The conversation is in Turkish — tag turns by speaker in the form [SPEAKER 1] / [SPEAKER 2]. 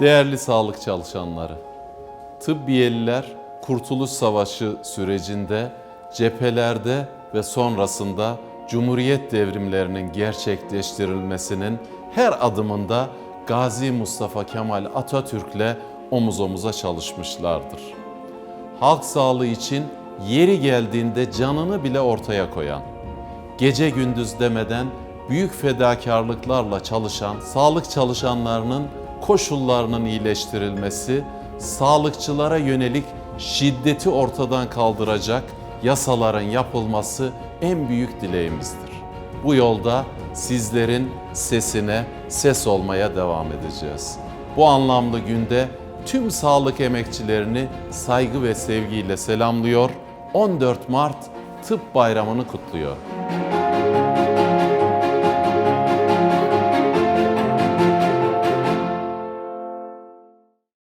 [SPEAKER 1] Değerli sağlık çalışanları, tıbbiyeliler Kurtuluş Savaşı sürecinde cephelerde ve sonrasında Cumhuriyet devrimlerinin gerçekleştirilmesinin her adımında Gazi Mustafa Kemal Atatürk'le omuz omuza çalışmışlardır. Halk sağlığı için yeri geldiğinde canını bile ortaya koyan, gece gündüz demeden büyük fedakarlıklarla çalışan sağlık çalışanlarının koşullarının iyileştirilmesi, sağlıkçılara yönelik şiddeti ortadan kaldıracak yasaların yapılması en büyük dileğimizdir. Bu yolda sizlerin sesine ses olmaya devam edeceğiz. Bu anlamlı günde tüm sağlık emekçilerini saygı ve sevgiyle selamlıyor. 14 Mart Tıp Bayramı'nı kutluyor.